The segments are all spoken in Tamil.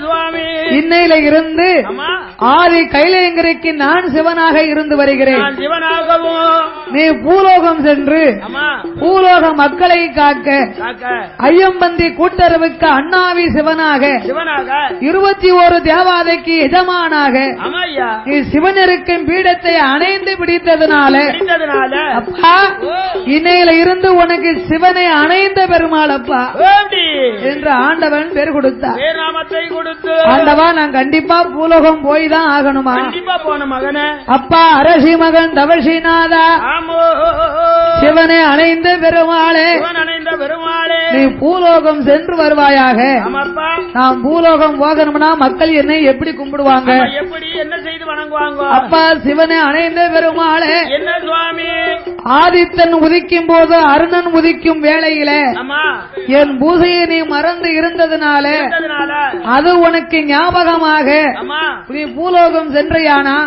சுவாமி? இன்னையில இருந்து ஆதி கைலையங்கரைக்கு நான் சிவனாக இருந்து வருகிறேன். சிவனாகவும் நீ பூலோகம் சென்று பூலோக மக்களை காக்க ஐயம்பந்தி கூட்டுறவுக்கு அண்ணாவி சிவனாக இருபத்தி ஒரு தேவாதைக்கு எஜமானாக நீ சிவன் இருக்கும் பீடத்தை அணைந்து பிடித்ததுனால அப்பா இன்னையில இருந்து உனக்கு சிவனை அணைந்த பெருமாள் அப்பா என்று ஆண்டவன் பேர் கொடுத்தார். ஆண்டவா நான் கண்டிப்பா பூலோகம் போய் தான் ஆகணுமா அப்பா அரசி மகன் தவசிநாதா. சிவனை அணைந்த பெருமாளே. பெருமாளே. நீ பூலோகம் சென்று வருவாயாக. நாம் பூலோகம் போகணும்னா மக்கள் என்னை எப்படி கும்பிடுவாங்க? எப்படி என்ன செய்து வணங்குவாங்க? அப்பா சிவனை அணைந்த பெருமாளே. என்ன சுவாமி? ஆதித்தன் உதிக்கும் போது அருணன் உதிக்கும் வேளையில என் பூசையை நீ மறந்து இருந்ததுனால அது உனக்கு ஞாபகமாக. நீ பூலோகம் சென்றையானா?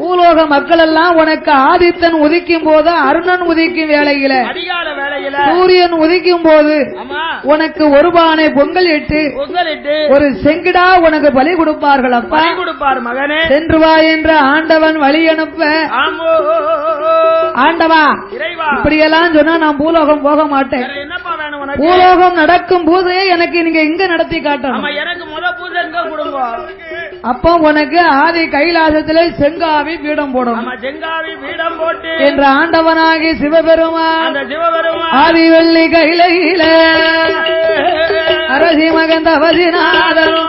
பூலோக மக்கள் எல்லாம் உனக்கு ஆதித்தன் உதிக்கும் போது அருணன் உதிக்கும் வேளையில. சூரியன் உதிக்கும் போது ஆமா. உனக்கு ஒரு பானை பொங்கல் இட்டு ஒரு செங்கிடா உனக்கு பலி கொடுப்பார்கள் அப்பா. கொடுப்பார் மகனே. சென்று வா என்ற ஆண்டவன் வழி அனுப்ப. ஆண்டவா இப்படியெல்லாம் சொன்னா நான் பூலோகம் போக மாட்டேன். பூலோகம் நடக்கும் பூஜையை எனக்கு நீங்க இங்க நடத்தி காட்டணும். அப்போ உனக்கு ஆதி கைலாசத்திலே செங்காவி பீடம் போடணும் ஆமா செங்காவி பீடம் போட்டு. என்ற ஆண்டவனாகி சிவபெருமான் ஆதி வெள்ளி கைலையில அரசி மகன் தவசிநாதனும்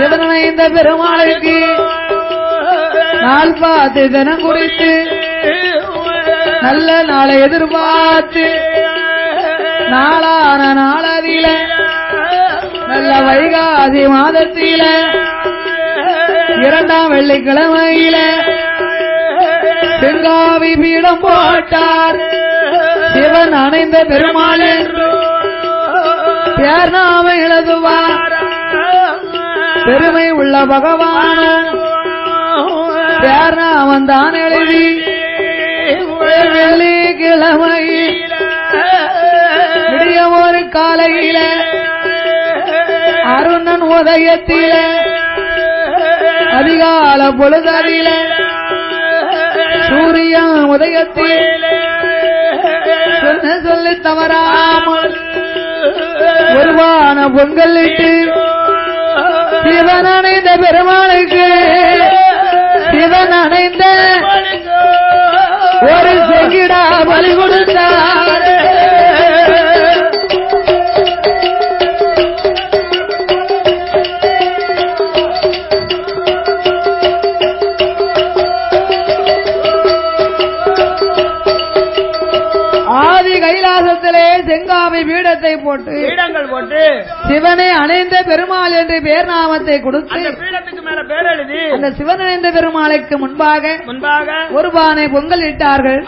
சிவனை இந்த பெருமாளுக்கு நாள் பார்த்து தினம் குறித்து நல்ல நாளை எதிர்பார்த்து நாளான நாளதில வைகாசி மாதத்தில இரண்டாம் வெள்ளிக்கிழமையில செங்காவி பீடம் போட்டார். சிவன் அணைந்த பெருமாள் என்று பெருமை உள்ள பகவான பேர்நாமன் தான் எழுதி வெள்ளிக்கிழமை விடிய ஒரு காலையில அருணன் உதயத்தில அதிகால பொழுதறியில சூரியன் உதயத்தில் சொன்ன சொல்லி தவறாமல் உருவான பொங்கலிட்டு சிவன் அணைந்த பெருமாளுக்கு சிவன் அணைந்த ஒரு செங்கிடா பலி கொடுத்தார். பீடத்தை போட்டு பீடங்கள் போட்டு சிவனை அணைந்த பெருமாள் என்று பேர் நாமத்தை கொடுத்து பீடத்துக்கு மேல பேர் எழுதி அந்த சிவன் அணைந்த பெருமாளுக்கு முன்பாக முன்பாக ஒரு பானை பொங்கல் இட்டார்கள்.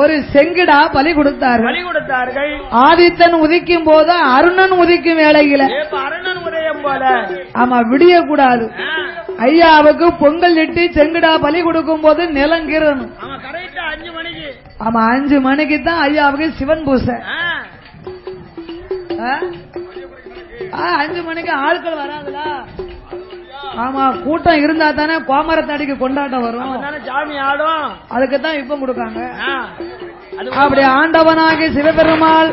ஒரு செங்கிடா பலி கொடுத்தார்கள். பலி கொடுத்தார்கள். ஆதித்தன் உதிக்கும் போது அருணன் உதிக்கும் வேளையில ஏப்ப அருணன் உதயம் போல. ஆமா விடிய கூடாது ஐயாவுக்கு பொங்கல் இட்டு செங்கிடா பலி கொடுக்கும் போது அஞ்சு மணிக்கு. ஆமா அஞ்சு மணிக்கு தான் ஐயாவுக்கு சிவன் பூசை. அஞ்சு மணிக்கு ஆட்கள் வராதுல ஆமா கூட்டம் இருந்தா தானே கோமரத்தடிக்கு கொண்டாட்டம் வரும். சாமி ஆடும். அதுக்கு தான் இப்ப கொடுக்காங்க அப்படி ஆண்டவனாகி சிவபெருமாள்